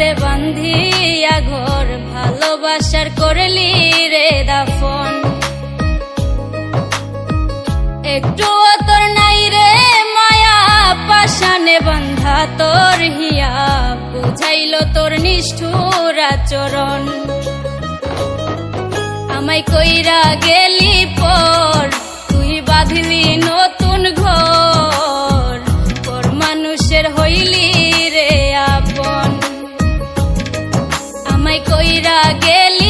হাতে বান্ধিয়া ঘর ভালোবাসার করলি রে দাফন। একটু তোর নাই রে মায়া পাশানে বান্ধা তোর হিয়া, বুঝাইল তোর নিষ্ঠুর আচরণ। আমায় কইরা গেলি পর, তুই বাঁধলি নো কইরা গেলি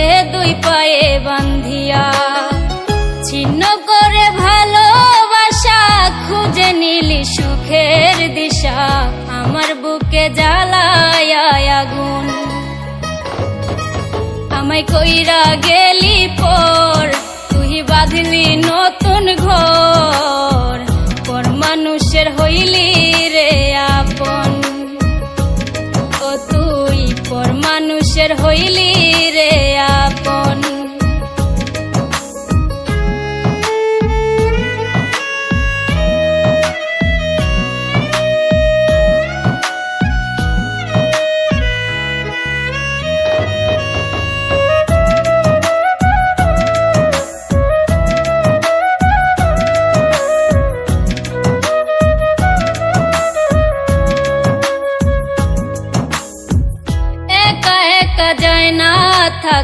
বুকে জ্বালায় আগুন। আমায় কইরা গেলি পর, তুই বাঁধলি নতুন ঘর। পর মানুষের হইলি রে আপন। ও তুই পর মানুষের হইলি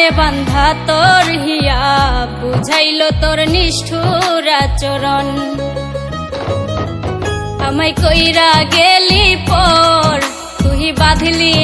মনে বান্ধা তোর হিয়া বুঝাইল তোর নিষ্ঠুর আচরণ। আমায় কইরা গেলি পর তুই বাঁধলি